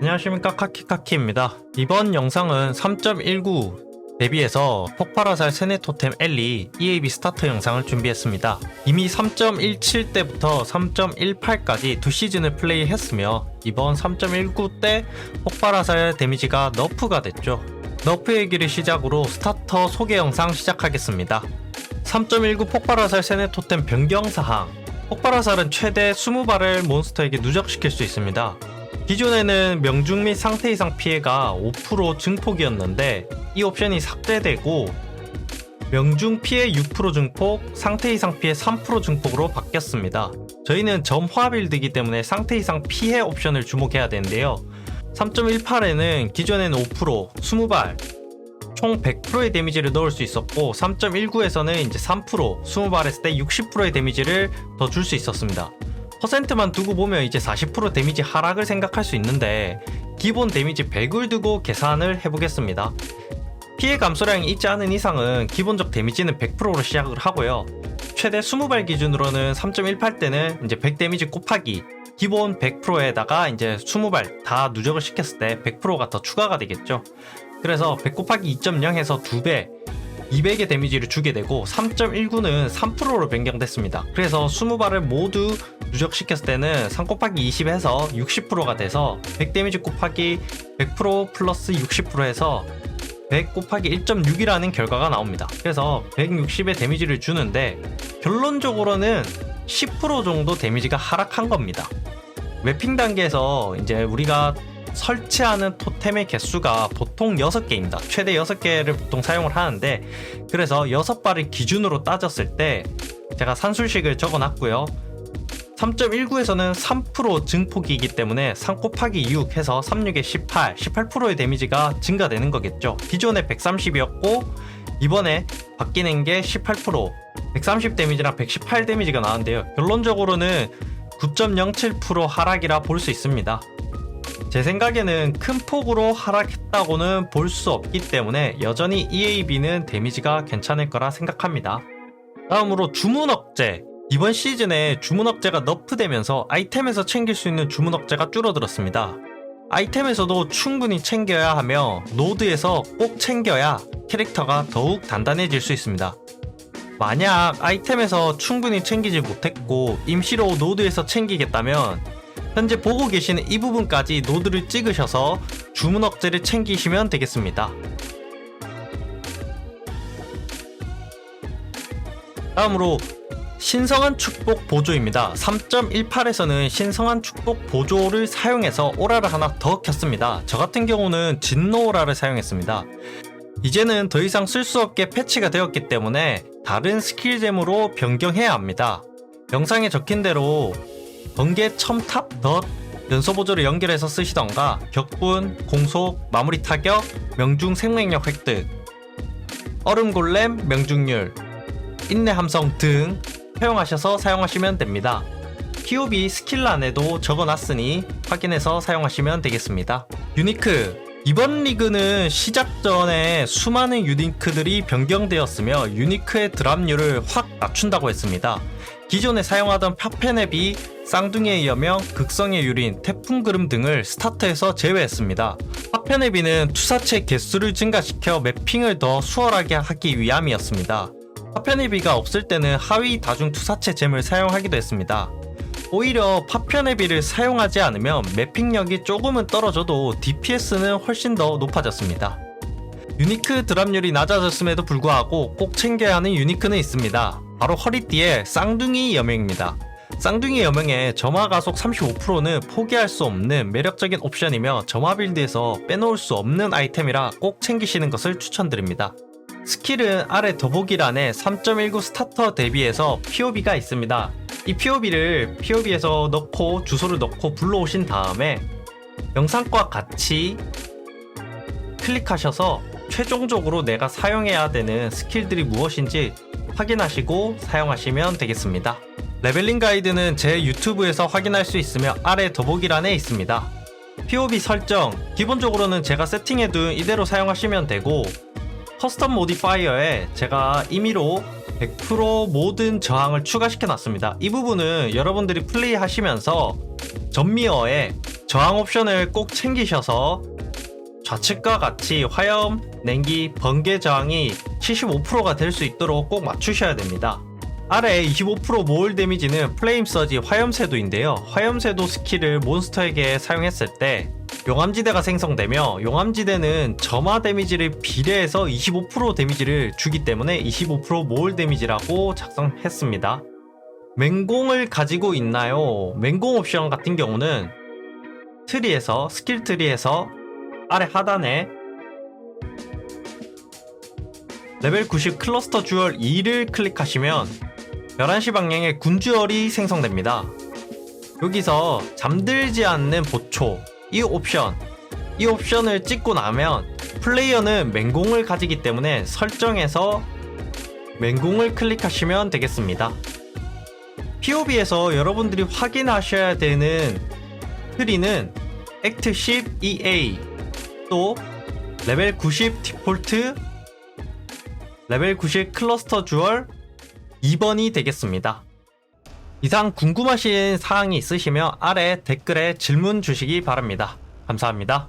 안녕하십니까 카키카키입니다. 이번 영상은 3.19 대비해서 폭발화살 세네 토템 엘리 EAB 스타터 영상을 준비했습니다. 이미 3.17 때부터 3.18까지 두 시즌을 플레이했으며 이번 3.19 때 폭발화살 데미지가 너프가 됐죠. 너프 얘기를 시작으로 스타터 소개 영상 시작하겠습니다. 3.19 폭발화살 세네 토템 변경사항 폭발화살은 최대 20발을 몬스터에게 누적시킬 수 있습니다. 기존에는 명중 및 상태 이상 피해가 5% 증폭이었는데 이 옵션이 삭제되고 명중 피해 6% 증폭, 상태 이상 피해 3% 증폭으로 바뀌었습니다. 저희는 점화 빌드이기 때문에 상태 이상 피해 옵션을 주목해야 되는데요. 3.18에는 기존에는 5%, 20발, 총 100%의 데미지를 넣을 수 있었고 3.19에서는 이제 3%, 20발 했을 때 60%의 데미지를 더 줄 수 있었습니다. 퍼센트만 두고 보면 이제 40% 데미지 하락을 생각할 수 있는데 기본 데미지 100을 두고 계산을 해보겠습니다. 피해 감소량이 있지 않은 이상은 기본적 데미지는 100%로 시작을 하고요. 최대 20발 기준으로는 3.18 때는 이제 100 데미지 곱하기 기본 100%에다가 이제 20발 다 누적을 시켰을 때 100%가 더 추가가 되겠죠. 그래서 100 곱하기 2.0 해서 2배 200의 데미지를 주게 되고 3.19는 3%로 변경됐습니다. 그래서 20발을 모두 누적시켰을 때는 3 곱하기 20 해서 60%가 돼서 100 데미지 곱하기 100% 플러스 60% 해서 100 곱하기 1.6이라는 결과가 나옵니다. 그래서 160의 데미지를 주는데 결론적으로는 10% 정도 데미지가 하락한 겁니다. 맵핑 단계에서 이제 우리가 설치하는 토템의 개수가 보통 6개입니다. 최대 6개를 보통 사용을 하는데 그래서 6발을 기준으로 따졌을 때 제가 산술식을 적어 놨고요. 3.19에서는 3% 증폭이기 때문에 3 곱하기 6 해서 36에 18, 18%의 데미지가 증가되는 거겠죠. 기존에 130이었고 이번에 바뀌는 게 18%, 130 데미지랑 118 데미지가 나왔는데요. 결론적으로는 9.07% 하락이라 볼 수 있습니다. 제 생각에는 큰 폭으로 하락했다고는 볼 수 없기 때문에 여전히 EAB는 데미지가 괜찮을 거라 생각합니다. 다음으로 주문 억제. 이번 시즌에 주문 억제가 너프되면서 아이템에서 챙길 수 있는 주문 억제가 줄어들었습니다. 아이템에서도 충분히 챙겨야 하며 노드에서 꼭 챙겨야 캐릭터가 더욱 단단해질 수 있습니다. 만약 아이템에서 충분히 챙기지 못했고 임시로 노드에서 챙기겠다면 현재 보고 계시는 이 부분까지 노드를 찍으셔서 주문 억제를 챙기시면 되겠습니다. 다음으로 신성한 축복 보조입니다. 3.18에서는 신성한 축복 보조를 사용해서 오라를 하나 더 켰습니다. 저 같은 경우는 진노 오라를 사용했습니다. 이제는 더 이상 쓸 수 없게 패치가 되었기 때문에 다른 스킬잼으로 변경해야 합니다. 영상에 적힌 대로 번개 첨탑 덧 연소 보조를 연결해서 쓰시던가 격분, 공속, 마무리 타격, 명중 생명력 획득, 얼음 골렘, 명중률, 인내 함성 등 사용하셔서 사용하시면 됩니다. POB 스킬란에도 적어놨으니 확인해서 사용하시면 되겠습니다. 유니크 이번 리그는 시작 전에 수많은 유니크들이 변경되었으며 유니크의 드랍률을 확 낮춘다고 했습니다. 기존에 사용하던 파페넵이 쌍둥이의 여명, 극성의 유린, 태풍 그름 등을 스타트에서 제외했습니다. 파페네비는 투사체 개수를 증가시켜 매핑을 더 수월하게 하기 위함이었습니다. 파편네비가 없을 때는 하위 다중 투사체 잼을 사용하기도 했습니다. 오히려 파편네비를 사용하지 않으면 매핑력이 조금은 떨어져도 DPS는 훨씬 더 높아졌습니다. 유니크 드랍률이 낮아졌음에도 불구하고 꼭 챙겨야 하는 유니크는 있습니다. 바로 허리띠의 쌍둥이 여명입니다. 쌍둥이 여명의 점화 가속 35%는 포기할 수 없는 매력적인 옵션이며 점화 빌드에서 빼놓을 수 없는 아이템이라 꼭 챙기시는 것을 추천드립니다. 스킬은 아래 더보기란에 3.19 스타터 대비해서 POB가 있습니다. 이 POB를 POB에서 넣고 주소를 넣고 불러오신 다음에 영상과 같이 클릭하셔서 최종적으로 내가 사용해야 되는 스킬들이 무엇인지 확인하시고 사용하시면 되겠습니다. 레벨링 가이드는 제 유튜브에서 확인할 수 있으며 아래 더보기란에 있습니다. POB 설정, 기본적으로는 제가 세팅해둔 이대로 사용하시면 되고 커스텀 모디파이어에 제가 임의로 100% 모든 저항을 추가시켜 놨습니다. 이 부분은 여러분들이 플레이 하시면서 전미어에 저항 옵션을 꼭 챙기셔서 좌측과 같이 화염, 냉기, 번개 저항이 75%가 될 수 있도록 꼭 맞추셔야 됩니다. 아래 25% 모을 데미지는 플레임 서지 화염새도인데요. 화염새도 스킬을 몬스터에게 사용했을 때 용암지대가 생성되며 용암지대는 점화 데미지를 비례해서 25% 데미지를 주기 때문에 25% 모을 데미지라고 작성했습니다. 맹공을 가지고 있나요? 맹공 옵션 같은 경우는 트리에서 스킬 트리에서 아래 하단에 레벨 90 클러스터 주얼 2를 클릭하시면 11시 방향에 군주얼이 생성됩니다. 여기서 잠들지 않는 보초 이 옵션 이 옵션을 찍고 나면 플레이어는 맹공을 가지기 때문에 설정에서 맹공을 클릭하시면 되겠습니다. POB에서 여러분들이 확인하셔야 되는 트리는 액트 10 EA 또 레벨 90 디폴트 레벨 90 클러스터 주얼 2번이 되겠습니다. 이상 궁금하신 사항이 있으시면 아래 댓글에 질문 주시기 바랍니다. 감사합니다.